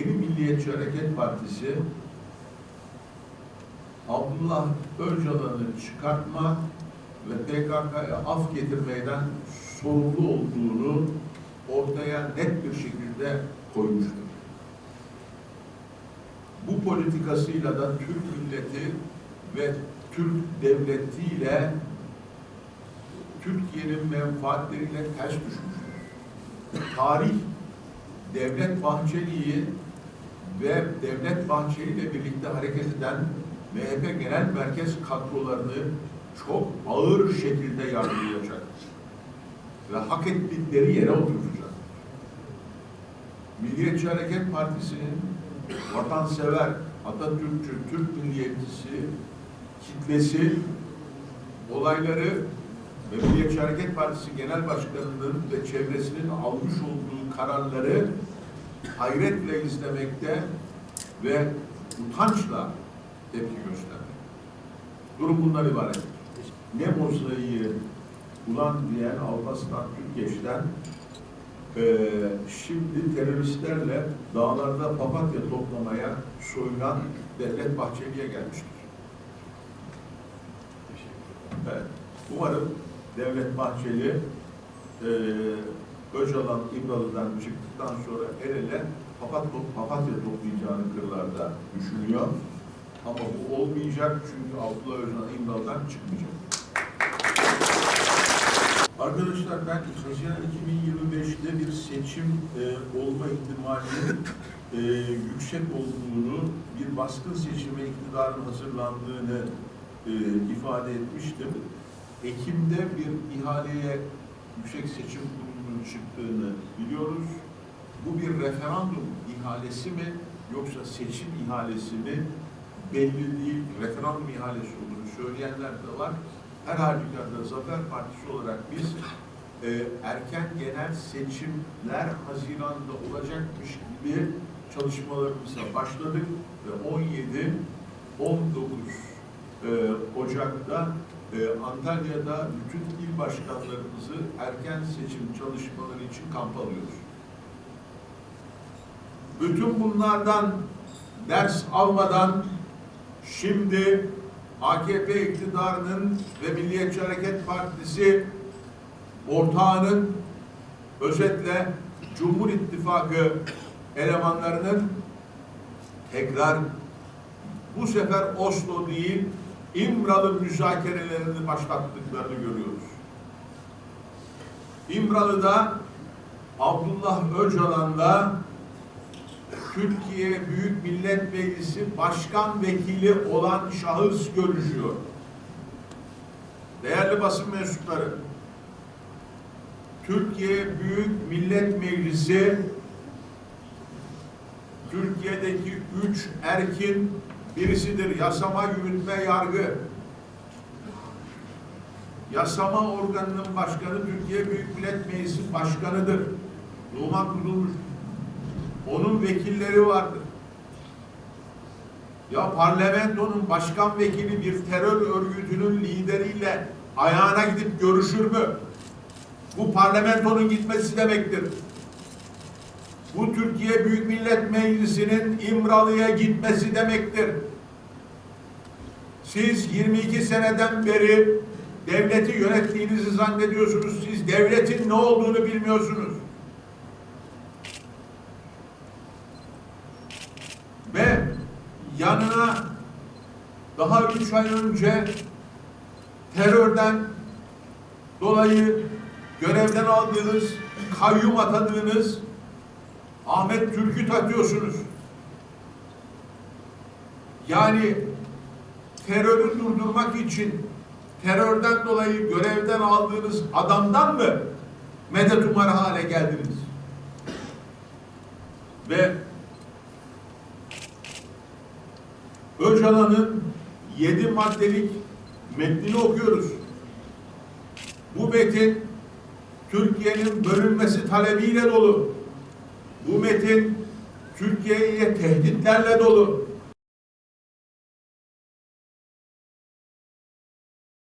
Yeni Milliyetçi Hareket Partisi Abdullah Öcalan'ı çıkartma ve PKK'ya af getirmeden sorumlu olduğunu ortaya net bir şekilde koymuştur. Bu politikasıyla da Türk milleti ve Türk devletiyle Türkiye'nin menfaatleriyle ters düşmüştür. Tarih Devlet Bahçeli'yi ve Devlet Bahçeli ile birlikte hareket eden MHP Genel Merkez kadrolarını çok ağır şekilde yargılayacak ve hak ettikleri yere oturacak. Milliyetçi Hareket Partisi'nin vatansever, Atatürkçü, Türk milliyetçisi kitlesi olayları ve Milliyetçi Hareket Partisi Genel Başkanı'nın ve çevresinin almış olduğu kararları hayretle izlemekte ve utançla tepki göstermekte. Durum bundan ibaret. Ne mozaiği ulan diyen Alparslan Türkeş'ten eee şimdi teröristlerle dağlarda papatya toplamaya soyulan Devlet Bahçeli'ye gelmiştir. Evet. Umarım Devlet Bahçeli eee Öcalan İmralı'dan çıktıktan sonra el ele papat, papatya toplayacağını kırlarda düşünüyor. Ama bu olmayacak çünkü Abdullah Öcalan İmralı'dan çıkmayacak. Arkadaşlar ben Haziran 2025'te bir seçim e, olma ihtimalinin e, yüksek olduğunu, bir baskın seçime iktidarın hazırlandığını e, ifade etmiştim. Ekim'de bir ihaleye Yüksek Seçim Kurulu'nun çıktığını biliyoruz. Bu bir referandum ihalesi mi yoksa seçim ihalesi mi belli değil. Referandum ihalesi olduğunu söyleyenler de var. Her halükarda Zafer Partisi olarak biz e, erken genel seçimler Haziran'da olacakmış gibi çalışmalarımıza başladık ve 17 19 e, Ocak'ta e, Antalya'da bütün il başkanlarımızı erken seçim çalışmaları için kamp alıyoruz. Bütün bunlardan ders almadan şimdi AKP iktidarının ve Milliyetçi Hareket Partisi ortağının özetle Cumhur İttifakı elemanlarının tekrar bu sefer Oslo değil İmralı müzakerelerini başlattıklarını görüyoruz. İmralı'da Abdullah Öcalan'la Türkiye Büyük Millet Meclisi Başkan Vekili olan şahıs görüşüyor. Değerli basın mensupları, Türkiye Büyük Millet Meclisi Türkiye'deki üç erkin birisidir. Yasama, yürütme, yargı. Yasama organının başkanı Türkiye Büyük Millet Meclisi Başkanı'dır. Numan Kurulmuş. Onun vekilleri vardır. Ya parlamentonun başkan vekili bir terör örgütünün lideriyle ayağına gidip görüşür mü? Bu parlamentonun gitmesi demektir. Bu Türkiye Büyük Millet Meclisi'nin İmralı'ya gitmesi demektir. Siz 22 seneden beri devleti yönettiğinizi zannediyorsunuz. Siz devletin ne olduğunu bilmiyorsunuz. Ve yanına daha üç ay önce terörden dolayı görevden aldığınız, kayyum atadığınız Ahmet Türk'ü takıyorsunuz. Yani terörü durdurmak için terörden dolayı görevden aldığınız adamdan mı medet umar hale geldiniz? Ve Öcalan'ın yedi maddelik metnini okuyoruz. Bu metin Türkiye'nin bölünmesi talebiyle dolu. Bu metin Türkiye'ye tehditlerle dolu.